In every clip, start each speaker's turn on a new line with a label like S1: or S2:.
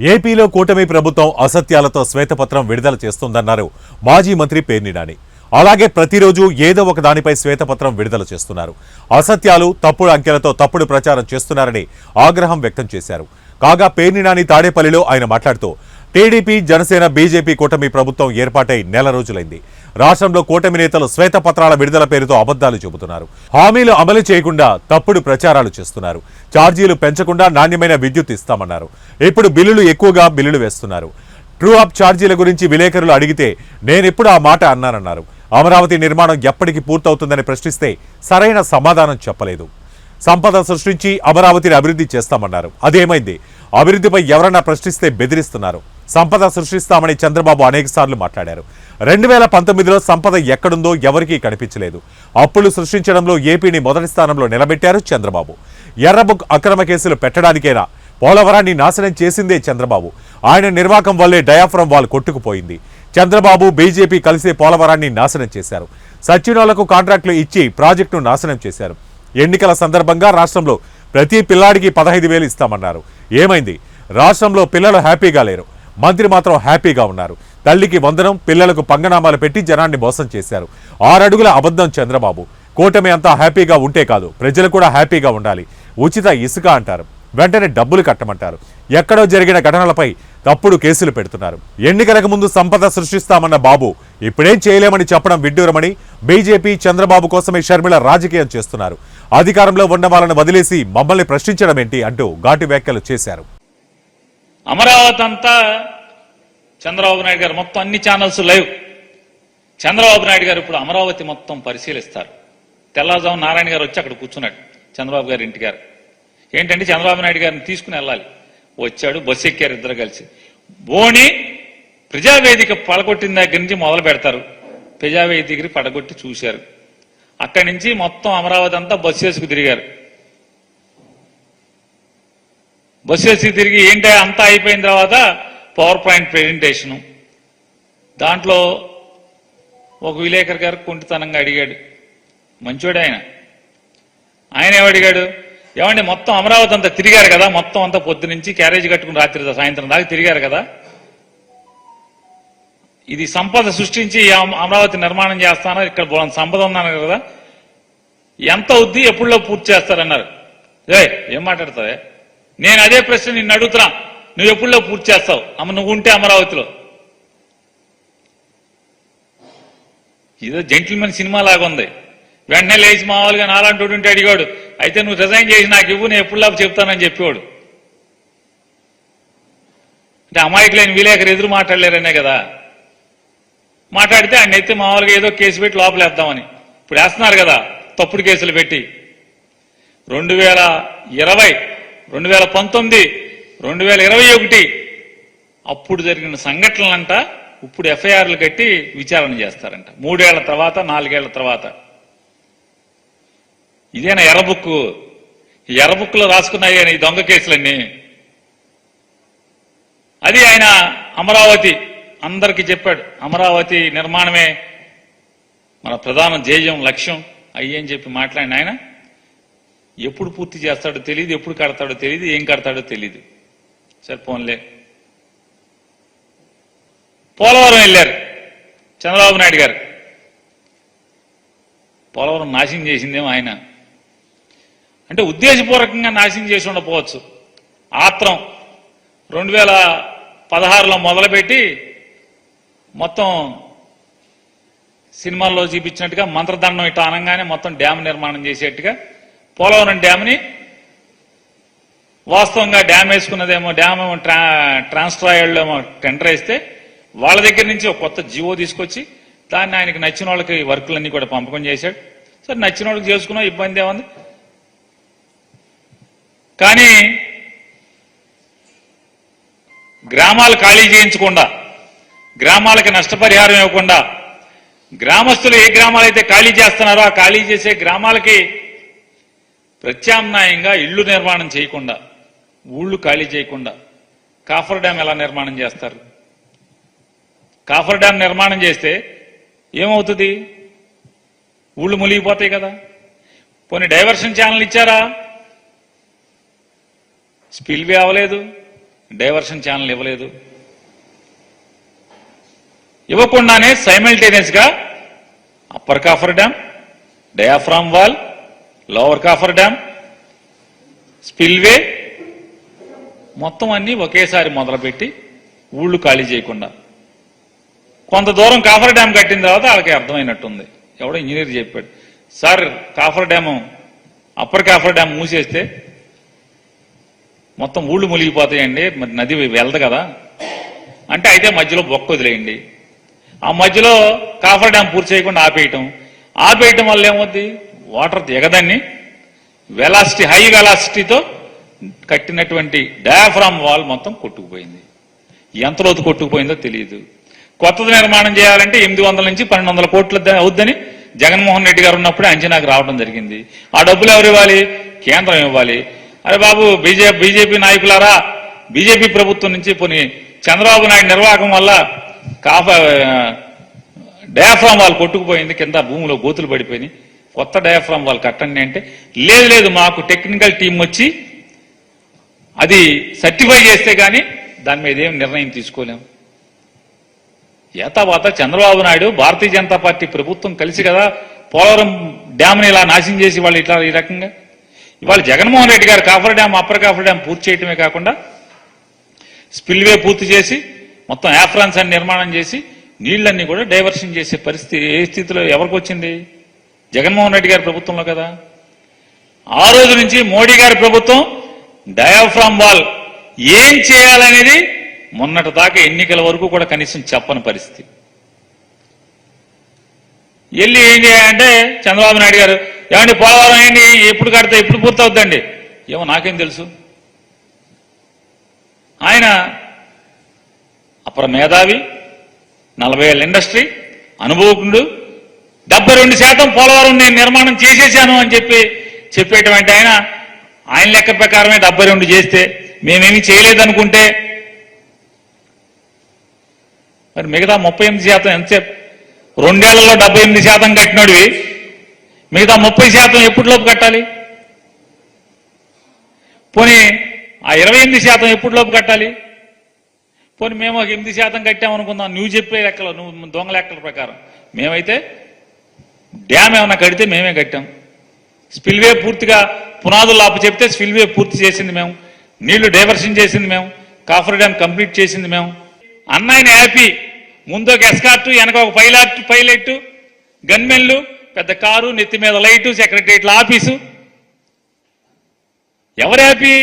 S1: ఏపీలో కూటమి ప్రభుత్వం అసత్యాలతో శ్వేతపత్రం విడుదల చేస్తుందన్నారు మాజీ మంత్రి పేర్నిడాని అలాగే ప్రతిరోజు ఏదో ఒక దానిపై శ్వేతపత్రం విడుదల చేస్తున్నారు. అసత్యాలు తప్పుడు అంకెలతో తప్పుడు ప్రచారం చేస్తున్నారని ఆగ్రహం వ్యక్తం చేశారు. కాగా పేర్నిడాని తాడేపల్లిలో ఆయన మాట్లాడుతూ టీడీపీ జనసేన బీజేపీ కూటమి ప్రభుత్వం ఏర్పాటై నెల రోజులైంది. రాష్ట్రంలో కూటమి నేతలు శ్వేతపత్రాల విడుదల పేరుతో అబద్ధాలు చెబుతున్నారు. హామీలు అమలు చేయకుండా తప్పుడు ప్రచారాలు చేస్తున్నారు. ఛార్జీలు పెంచకుండా నాణ్యమైన విద్యుత్ ఇస్తామన్నారు. ఇప్పుడు బిల్లులు ఎక్కువగా బిల్లులు వేస్తున్నారు. ట్రూ అప్ ఛార్జీల గురించి విలేకరులు అడిగితే నేనెప్పుడు ఆ మాట అన్నానన్నారు. అమరావతి నిర్మాణం ఎప్పటికి పూర్తవుతుందని ప్రశ్నిస్తే సరైన సమాధానం చెప్పలేదు. సంపద సృష్టించి అమరావతిని అభివృద్ధి చేస్తామన్నారు. అదేమైంది? అభివృద్ధిపై ఎవరన్నా ప్రశ్నిస్తే బెదిరిస్తున్నారు. సంపద సృష్టిస్తామని చంద్రబాబు అనేకసార్లు మాట్లాడారు. రెండు వేల పంతొమ్మిదిలో సంపద ఎక్కడుందో ఎవరికీ కనిపించలేదు. అప్పులు సృష్టించడంలో ఏపీని మొదటి స్థానంలో నిలబెట్టారు చంద్రబాబు. ఎర్రబుక్ అక్రమ కేసులు పెట్టడానికేనా? పోలవరాన్ని నాశనం చేసిందే చంద్రబాబు. ఆయన నిర్వాకం వల్లే డయాఫ్రమ్ వాల్ కొట్టుకుపోయింది. చంద్రబాబు బీజేపీ కలిసి పోలవరాన్ని నాశనం చేశారు. సచివాలకు కాంట్రాక్టులు ఇచ్చి ప్రాజెక్టును నాశనం చేశారు. ఎన్నికల సందర్భంగా రాష్ట్రంలో ప్రతి పిల్లాడికి పదహైదు వేలు ఇస్తామన్నారు. ఏమైంది? రాష్ట్రంలో పిల్లలు హ్యాపీగా లేరు. మంత్రి మాత్రం హ్యాపీగా ఉన్నారు. తల్లికి వందనం పిల్లలకు పంగనామాలు పెట్టి జనాన్ని మోసం చేశారు. ఆరడుగుల అబద్ధం చంద్రబాబు. కూటమి అంతా హ్యాపీగా ఉంటే కాదు ప్రజలు కూడా హ్యాపీగా ఉండాలి. ఉచిత ఇసుక అంటారు. వెంటనే డబ్బులు కట్టమంటారు. ఎక్కడో జరిగిన ఘటనలపై తప్పుడు కేసులు పెడుతున్నారు. ఎన్నికలకు ముందు సంపద సృష్టిస్తామన్న బాబు ఇప్పుడేం చేయలేమని చెప్పడం విడ్డూరమని బీజేపీ చంద్రబాబు కోసమే షర్మిల రాజకీయం చేస్తున్నారు. అధికారంలో ఉన్న వాళ్ళని వదిలేసి మమ్మల్ని ప్రశ్నించడం ఏంటి అంటూ ఘాటు వ్యాఖ్యలు చేశారు.
S2: అమరావతి అంతా చంద్రబాబు నాయుడు గారు మొత్తం అన్ని ఛానల్స్ లైవ్. చంద్రబాబు నాయుడు గారు ఇప్పుడు అమరావతి మొత్తం పరిశీలిస్తారు. తెల్లవారుజాము నారాయణ గారు వచ్చి అక్కడ కూర్చున్నాడు చంద్రబాబు గారి ఇంటి గారు. ఏంటంటే చంద్రబాబు నాయుడు గారిని తీసుకుని వెళ్ళాలి. వచ్చాడు బస్సు ఎక్కారు ఇద్దరు కలిసి. బోని ప్రజావేదిక పడగొట్టిన దగ్గర నుంచి మొదలు పెడతారు. ప్రజావేదికని పడగొట్టి చూశారు. అక్కడి నుంచి మొత్తం అమరావతి అంతా బస్సు వేసుకు తిరిగారు. బస్సు వేసి తిరిగి ఏంటి అంతా అయిపోయిన తర్వాత పవర్ పాయింట్ ప్రజెంటేషను. దాంట్లో ఒక విలేకరు గారు కుంటితనంగా అడిగాడు. మంచోడు ఆయన. ఆయన ఏమడిగాడు ఏమండి మొత్తం అమరావతి అంతా తిరిగారు కదా? మొత్తం అంతా పొద్దు నుంచి క్యారేజ్ కట్టుకుని రాత్రి సాయంత్రం దాకా తిరిగారు కదా? ఇది సంపద సృష్టించి అమరావతి నిర్మాణం చేస్తాను? ఇక్కడ బోలంత సంపద ఉన్నాను కదా? ఎంత అవుద్ది ఎప్పుడులో పూర్తి చేస్తారన్నారు. ఏ ఏం మాట్లాడతావే? నేను అదే ప్రశ్న నిన్ను అడుగుతున్నా. నువ్వు ఎప్పుడులో పూర్తి చేస్తావు? అమ్మ నువ్వు ఉంటే అమరావతిలో. ఏదో జెంటిల్మెన్ సినిమా లాగా ఉంది వెంటనే లేచి మామూలుగా నాలాంటి వాడు ఉంటే అడిగాడు అయితే నువ్వు రిజైన్ చేసి నాకు ఇవ్వు నేను ఎప్పుడులా చెప్తానని చెప్పేవాడు. అంటే అమాయకులైన విలేకరు ఎదురు మాట్లాడలేరనే కదా. మాట్లాడితే ఆయన ఎత్తి మామూలుగా ఏదో కేసు పెట్టి లోపలేద్దామని. ఇప్పుడు వేస్తున్నారు కదా తప్పుడు కేసులు పెట్టి. రెండు వేల ఇరవై రెండు వేల పంతొమ్మిది రెండు వేల ఇరవై ఒకటి అప్పుడు జరిగిన సంఘటనలంట ఇప్పుడు ఎఫ్ఐఆర్లు కట్టి విచారణ చేస్తారంట. మూడేళ్ళ తర్వాత నాలుగేళ్ళ తర్వాత. ఇదేనా ఎర్రబుక్కు ఈ ఎర్రబుక్కులో రాసుకున్నాయి ఈ దొంగ కేసులన్నీ. అది ఆయన అమరావతి అందరికీ చెప్పాడు. అమరావతి నిర్మాణమే మన ప్రధాన ధ్యేయం లక్ష్యం అయ్యని చెప్పి మాట్లాడిన ఆయన. ఎప్పుడు పూర్తి చేస్తాడో తెలియదు ఎప్పుడు కడతాడో తెలియదు ఏం కడతాడో తెలియదు సరే పోన్లే. పోలవరం వెళ్ళారు చంద్రబాబు నాయుడు గారు. పోలవరం నాశనం చేసిందేమో ఆయన. అంటే ఉద్దేశపూర్వకంగా నాశనం చేసి ఉండకపోవచ్చు ఆత్రం రెండు వేల పదహారులో మొదలుపెట్టి మొత్తం సినిమాల్లో చూపించినట్టుగా మంత్రదండం ఇట్లా అనగానే మొత్తం డ్యామ్ నిర్మాణం చేసేట్టుగా పోలవరం డ్యామ్ని వాస్తవంగా డ్యామ్ వేసుకున్నదేమో డ్యామ్ ఏమో ట్రా ట్రాన్స్ట్రాయల్ ఏమో టెండర్ వేస్తే వాళ్ళ దగ్గర నుంచి ఒక కొత్త జీవో తీసుకొచ్చి దాన్ని ఆయనకి నచ్చిన వాళ్ళకి వర్కులన్నీ కూడా పంపకం చేశాడు. సరే నచ్చిన వాళ్ళకి చేసుకున్నా ఇబ్బంది ఏముంది? కానీ గ్రామాలు ఖాళీ చేయించకుండా గ్రామాలకి నష్టపరిహారం ఇవ్వకుండా గ్రామస్తులు ఏ గ్రామాలైతే ఖాళీ చేస్తున్నారో ఆ ఖాళీ చేసే గ్రామాలకి ప్రత్యామ్నాయంగా ఇళ్ళు నిర్మాణం చేయకుండా ఊళ్ళు ఖాళీ చేయకుండా కాఫర్ డ్యామ్ ఎలా నిర్మాణం చేస్తారు? కాఫర్ డ్యామ్ నిర్మాణం చేస్తే ఏమవుతుంది? ఊళ్ళు మునిగిపోతాయి కదా. కొన్ని డైవర్షన్ ఛానల్ ఇచ్చారా? స్పిల్వే అవ్వలేదు డైవర్షన్ ఛానల్ ఇవ్వలేదు. ఇవ్వకుండానే సైమల్టేనియస్గా upper coffer dam diaphragm wall lower coffer dam spillway మొత్తం అన్ని ఒకేసారి మొదలుపెట్టి ఊళ్ళు ఖాళీ చేయకుండా. కొంత దూరం కాఫర్ డ్యామ్ కట్టిన తర్వాత వాళ్ళకి అర్థమైనట్టుంది. ఎవడో ఇంజనీర్ చెప్పాడు sir coffer dam upper coffer dam మూసేస్తే మొత్తం ఊళ్ళు మునిగిపోతాయండి. మరి నది వెళ్దు కదా. అంటే అయితే మధ్యలో బొక్క వదిలేయండి. ఆ మధ్యలో కాఫర్ డ్యామ్ పూర్తి చేయకుండా ఆపేయటం. ఆపేయటం వల్ల ఏమవుద్ది? వాటర్ దిగదాన్ని వెలాసిటీ హై వెలాసిటీతో కట్టినటువంటి డయాఫ్రామ్ వాల్ మొత్తం కొట్టుకుపోయింది. ఎంత లోతు కొట్టుకుపోయిందో తెలియదు. కొత్తది నిర్మాణం చేయాలంటే ఎనిమిది వందల నుంచి పన్నెండు వందల కోట్లు అవుద్దని జగన్మోహన్ రెడ్డి గారు ఉన్నప్పుడే అంచనాకు రావడం జరిగింది. ఆ డబ్బులు ఎవరు ఇవ్వాలి? కేంద్రం ఇవ్వాలి. అరే బాబు బీజేపీ బీజేపీ నాయకులారా? బీజేపీ ప్రభుత్వం నుంచి పోనీ చంద్రబాబు నాయుడు నిర్వాహకం వల్ల కాఫ డయాఫ్రామ్ వాళ్ళు కొట్టుకుపోయింది కింద భూమిలో గోతులు పడిపోయినాయి. కొత్త డయాఫ్రామ్ వాళ్ళు కట్టండి అంటే లేదు లేదు మాకు టెక్నికల్ టీం వచ్చి అది సర్టిఫై చేస్తే కానీ దాని మీద ఏం నిర్ణయం తీసుకోలేము. ఏతావాత చంద్రబాబు నాయుడు భారతీయ జనతా పార్టీ ప్రభుత్వం కలిసి కదా పోలవరం డ్యామ్ని ఇలా నాశనం చేసి వాళ్ళు ఇట్లా ఈ రకంగా ఇవాళ Jaganmohan Reddy garu coffer dam upper coffer dam పూర్తి చేయటమే కాకుండా స్పిల్వే పూర్తి చేసి మొత్తం యాఫ్రాన్స్ అని నిర్మాణం చేసి నీళ్ళన్నీ కూడా డైవర్షన్ చేసే పరిస్థితి ఏ స్థితిలో ఎవరికి వచ్చింది? జగన్మోహన్ రెడ్డి గారి ప్రభుత్వంలో కదా. ఆ రోజు నుంచి మోడీ గారి ప్రభుత్వం డయాఫ్రామ్ వాల్ ఏం చేయాలనేది మొన్నటి దాకా ఎన్నికల వరకు కూడా కనీసం చెప్పని పరిస్థితి. వెళ్ళి ఏం చేయాలంటే చంద్రబాబు నాయుడు గారు ఏమండి పోలవరం ఏంటి ఎప్పుడు కడితే ఎప్పుడు పూర్తవుద్దండి? ఏమో నాకేం తెలుసు. ఆయన అపర మేధావి నలభై ఏళ్ళ ఇండస్ట్రీ అనుభవకుడు డెబ్బై రెండు శాతం పోలవరం నేను నిర్మాణం చేసేసాను అని చెప్పి చెప్పేటువంటి ఆయన ఆయన లెక్క ప్రకారమే డెబ్బై రెండు చేస్తే మేమేమి చేయలేదనుకుంటే మరి మిగతా ముప్పై ఎనిమిది శాతం ఎంతసేపు? రెండేళ్ళలో డెబ్బై ఎనిమిది శాతం కట్టినోడివి. మిగతా ముప్పై శాతం ఎప్పటిలోపు కట్టాలి? పోనీ ఆ ఇరవై ఎనిమిది శాతం ఎప్పటిలోపు కట్టాలి? పోనీ మేము ఒక ఎనిమిది శాతం కట్టామనుకుందాం నువ్వు చెప్పే లెక్కలో నువ్వు దొంగ లెక్కల ప్రకారం. మేమైతే డ్యామ్ ఏమైనా కడితే మేమే కట్టాం. స్పిల్వే పూర్తిగా పునాదులు ఆపు చెప్తే స్పిల్వే పూర్తి చేసింది మేము. నీళ్ళు డైవర్షన్ చేసింది మేము. కాఫర్ డ్యామ్ కంప్లీట్ చేసింది మేము. అన్నయ్యని హ్యాపీ ముందు ఒక ఎస్కార్టు వెనక ఒక పైలాట్ పైలెట్ గన్మెన్లు పెద్ద కారు నెత్తి మీద లైటు సెక్రటరియట్ల ఆఫీసు. ఎవరు హ్యాపీ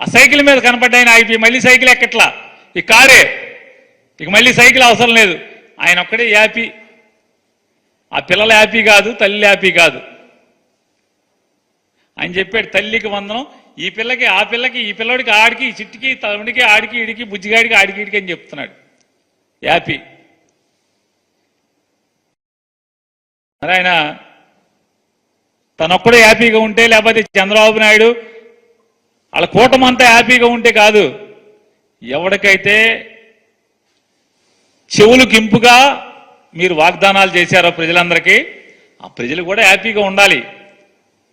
S2: ఆ సైకిల్ మీద కనపడ్డాయన అయిపోయి మళ్ళీ సైకిల్ ఎక్కట్లా? ఈ కారే. ఇక మళ్ళీ సైకిల్ అవసరం లేదు. ఆయన ఒక్కడే హ్యాపీ ఆ పిల్లల హ్యాపీ కాదు తల్లి హ్యాపీ కాదు. ఆయన చెప్పాడు తల్లికి వందనం ఈ పిల్లకి ఆ పిల్లకి ఈ పిల్లడికి ఆడికి ఈ చిట్టికి తమ్ముడికి ఆడికి ఇడికి బుజ్జిగాడికి ఆడికి ఇడికి అని చెప్తున్నాడు హ్యాపీ మరి ఆయన తనొక్కడే హ్యాపీగా ఉంటే లేకపోతే చంద్రబాబు నాయుడు వాళ్ళ కూటమంతా అంతా హ్యాపీగా ఉంటే కాదు. ఎవరికైతే చెవులు కింపుగా మీరు వాగ్దానాలు చేశారో ప్రజలందరికీ ఆ ప్రజలు కూడా హ్యాపీగా ఉండాలి.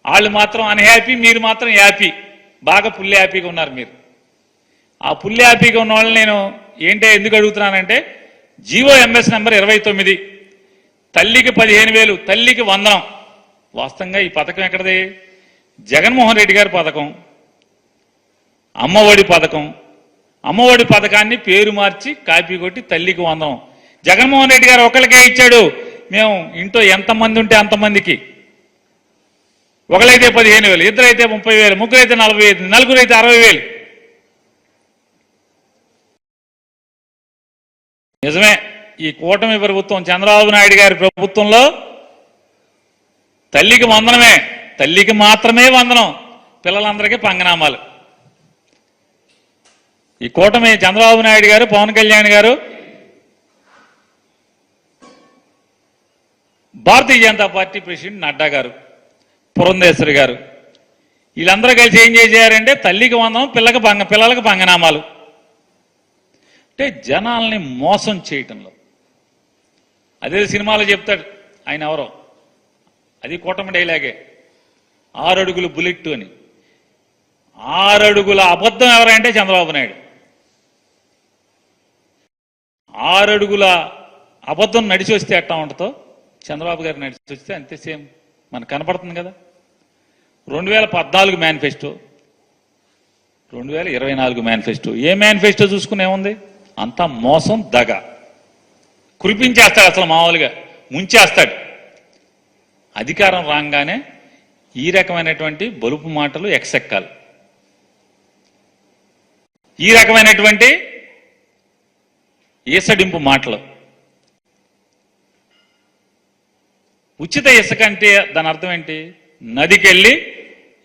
S2: వాళ్ళు మాత్రం అన్హ్యాపీ మీరు మాత్రం హ్యాపీ బాగా పుల్లి హ్యాపీగా ఉన్నారు మీరు. ఆ పుల్లి హ్యాపీగా ఉన్న వాళ్ళని నేను ఏంటో ఎందుకు అడుగుతున్నానంటే జీవో ఎంఎస్ నెంబర్ ఇరవై తొమ్మిది. తల్లికి పదిహేను వేలు తల్లికి వందనం. వాస్తవంగా ఈ పథకం ఎక్కడది? జగన్మోహన్ రెడ్డి గారి పథకం అమ్మఒడి పథకం. అమ్మఒడి పథకాన్ని పేరు మార్చి కాపీ కొట్టి తల్లికి వందనం. జగన్మోహన్ రెడ్డి గారు ఒకరికే ఇచ్చాడు. మేము ఇంట్లో ఎంతమంది ఉంటే అంతమందికి. ఒకరైతే పదిహేను వేలు ఇద్దరైతే ముప్పై వేలు ముగ్గురైతే నలభై ఐదు నలుగురైతే అరవై వేలు. నిజమే. ఈ కూటమి ప్రభుత్వం చంద్రబాబు నాయుడు గారి ప్రభుత్వంలో తల్లికి వందనమే తల్లికి మాత్రమే వందనం పిల్లలందరికీ పంగనామాలు. ఈ కూటమి చంద్రబాబు నాయుడు గారు పవన్ కళ్యాణ్ గారు భారతీయ జనతా పార్టీ ప్రెసిడెంట్ నడ్డా గారు పురంధేశ్వరి గారు వీళ్ళందరూ కలిసి ఏం చేశారంటే తల్లికి వందనం పిల్లకి పంగ పిల్లలకు పంగనామాలు. అంటే జనాల్ని మోసం చేయటంలో అదే సినిమాలో చెప్తాడు ఆయన ఎవరో. అది కూటమి డైలాగే. ఆరడుగులు బుల్లెట్ అని. ఆరడుగుల అబద్ధం ఎవరంటే చంద్రబాబు నాయుడు. ఆరడుగుల అబద్ధం నడిచి వస్తే ఎట్టా ఉంటుందో చంద్రబాబు గారు నడిచి వస్తే అంతే సేమ్. మనకు కనపడుతుంది కదా. రెండు వేల పద్నాలుగు మేనిఫెస్టో రెండు వేల ఇరవై నాలుగు మేనిఫెస్టో. ఏ మేనిఫెస్టో చూసుకునే ఉంది అంతా మోసం దగ. కురిపించేస్తాడు అసలు మామూలుగా. ముంచేస్తాడు. అధికారం రాగానే ఈ రకమైనటువంటి బలుపు మాటలు ఎక్సెక్కాలి. ఈ రకమైనటువంటి ఈసడింపు మాటలు. ఉచిత ఇసుక అంటే దాని అర్థం ఏంటి? నదికి వెళ్ళి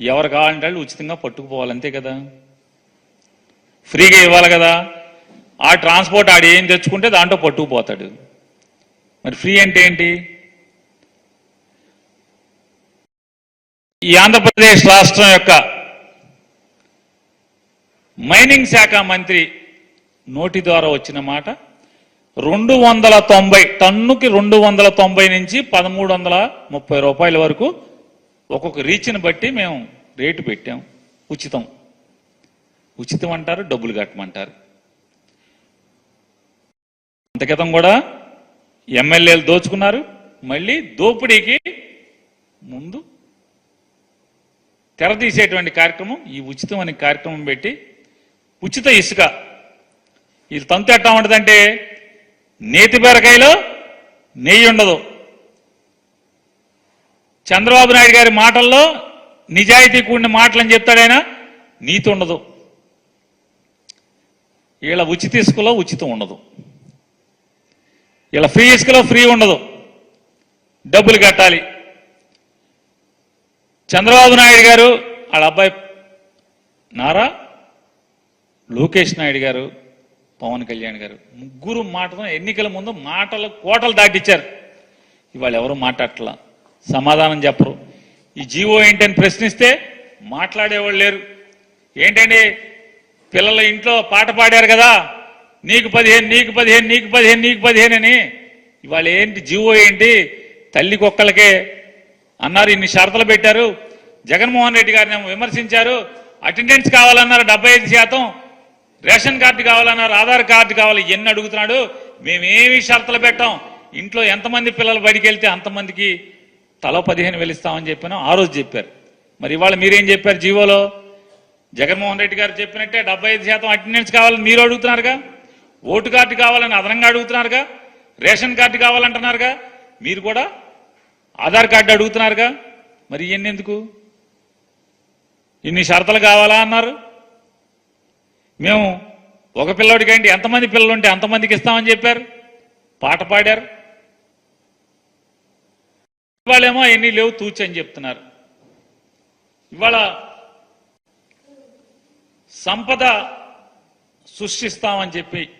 S2: ఎవరు కావాలంటే వాళ్ళు ఉచితంగా పట్టుకుపోవాలి అంతే కదా? ఫ్రీగా ఇవ్వాలి కదా? ఆ ట్రాన్స్పోర్ట్ ఆడు ఏం తెచ్చుకుంటే దాంట్లో పట్టుకుపోతాడు. మరి ఫ్రీ అంటే ఏంటి? ఈ ఆంధ్రప్రదేశ్ రాష్ట్రం యొక్క మైనింగ్ శాఖ మంత్రి నోటి ద్వారా వచ్చిన మాట రెండు వందల తొంభై టన్నుకి రెండు వందల తొంభై నుంచి పదమూడు వందల ముప్పై రూపాయల వరకు ఒక్కొక్క రీచ్ని బట్టి మేము రేటు పెట్టాం. ఉచితం. ఉచితం అంటారు డబ్బులు కట్టమంటారు. అంతకితం కూడా ఎమ్మెల్యేలు దోచుకున్నారు. మళ్ళీ దోపిడీకి ముందు తెరదీసేటువంటి కార్యక్రమం ఈ ఉచితం అనే కార్యక్రమం పెట్టి ఉచిత ఇసుక. ఇది తంతు ఎట్టా ఉంటుందంటే నేతి బీరకాయలో నెయ్యి ఉండదు. చంద్రబాబు నాయుడు గారి మాటల్లో నిజాయితీ కూడిన మాటలని చెప్తాడైనా నీతి ఉండదు. వీళ్ళ ఉచిత ఇసుకలో ఉచితం ఉండదు. ఇలా ఫ్రీ ఇసుకలో ఫ్రీ ఉండదు. డబ్బులు కట్టాలి. చంద్రబాబు నాయుడు గారు వాళ్ళ అబ్బాయి నారా లోకేష్ నాయుడు గారు పవన్ కళ్యాణ్ గారు ముగ్గురు మాటతో ఎన్నికల ముందు మాటలు కోటలు దాటిచ్చారు. ఇవాళ ఎవరు మాట్లాడట్లా? సమాధానం చెప్పరు. ఈ జీవో ఏంటని ప్రశ్నిస్తే మాట్లాడేవాళ్ళు లేరు. ఏంటండి? పిల్లల ఇంట్లో పాట పాడారు కదా? నీకు పదిహేను నీకు పదిహేను నీకు పదిహేను నీకు పదిహేను అని ఇవాళ ఏంటి జీవో ఏంటి? తల్లి కుక్కలకే అన్నారు ఇన్ని షరతులు పెట్టారు. జగన్మోహన్ రెడ్డి గారిని విమర్శించారు. అటెండెన్స్ కావాలన్నారు డెబ్బై ఐదు శాతం. రేషన్ కార్డు కావాలన్నారు ఆధార్ కార్డు కావాలి ఎన్ని అడుగుతున్నాడు? మేమేమి షరతులు పెట్టాం. ఇంట్లో ఎంతమంది పిల్లలు బడికి వెళ్తే అంతమందికి తలో పదిహేను వేలు ఇస్తామని చెప్పాను. ఆ రోజు చెప్పారు. మరి ఇవాళ మీరేం చెప్పారు జీవోలో? జగన్మోహన్ రెడ్డి గారు చెప్పినట్టే డెబ్బై ఐదు శాతం అటెండెన్స్ కావాలని మీరు అడుగుతున్నారుగా? ఓటు కార్డు కావాలని అదనంగా అడుగుతున్నారుగా? Ration card కావాలంటున్నారుగా? మీరు కూడా ఆధార్ కార్డు అడుగుతున్నారుగా? మరి ఇవన్నీ ఎందుకు? ఇన్ని షరతులు కావాలా అన్నారు? మేము ఒక పిల్లోడికి ఎంతమంది పిల్లలు ఉంటే అంతమందికి ఇస్తామని చెప్పారు. పాట పాడారు. ఇవాళేమో ఎన్ని లేవు తూచి అని చెప్తున్నారు. ఇవాళ సంపద సృష్టిస్తామని చెప్పి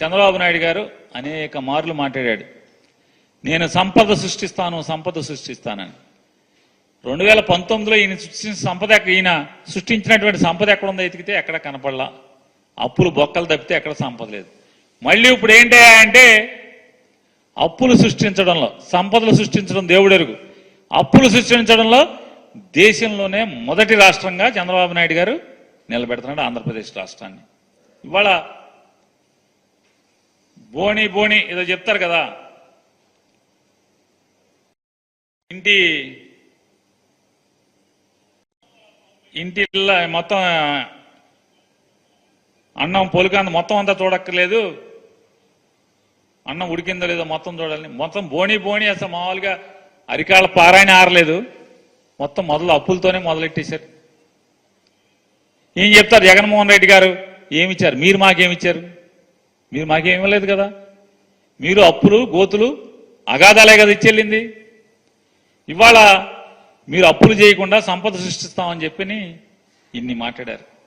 S2: చంద్రబాబు నాయుడు గారు అనేక మార్లు మాట్లాడాడు. నేను సంపద సృష్టిస్తాను సంపద సృష్టిస్తానని. రెండు వేల పంతొమ్మిదిలో ఈయన సృష్టించిన సంపద ఈయన సృష్టించినటువంటి సంపద ఎక్కడ ఉందో ఎతికితే ఎక్కడ కనపడలా. అప్పులు బొక్కలు తప్పితే ఎక్కడ సంపద లేదు. మళ్ళీ ఇప్పుడు ఏంటి అంటే అప్పులు సృష్టించడంలో సంపదలు సృష్టించడం దేవుడెరుగు. అప్పులు సృష్టించడంలో దేశంలోనే మొదటి రాష్ట్రంగా చంద్రబాబు నాయుడు గారు నిలబెడుతున్నాడు ఆంధ్రప్రదేశ్ రాష్ట్రాన్ని. ఇవాళ బోని బోని ఏదో చెప్తారు కదా. ఇంటి ఇంటి మొత్తం అన్నం పొలికాంత మొత్తం అంతా చూడక్కర్లేదు. అన్నం ఉడికిందో లేదో మొత్తం చూడాలని మొత్తం బోని బోని అసలు మామూలుగా అరికాళ్ళ పారాయణ ఆరలేదు. మొత్తం మొదలు అప్పులతోనే మొదలెట్టేశారు. ఏం చెప్తారు జగన్మోహన్ రెడ్డి గారు? ఏమిచ్చారు? మీరు మాకేమిచ్చారు? మీరు మాకేం లేదు కదా? మీరు అప్పులు గోతులు అగాధాలే కదా ఇచ్చెళ్ళింది. ఇవాళ మీరు అప్పులు చేయకుండా సంపద సృష్టిస్తామని చెప్పి ఇన్ని మాట్లాడారు.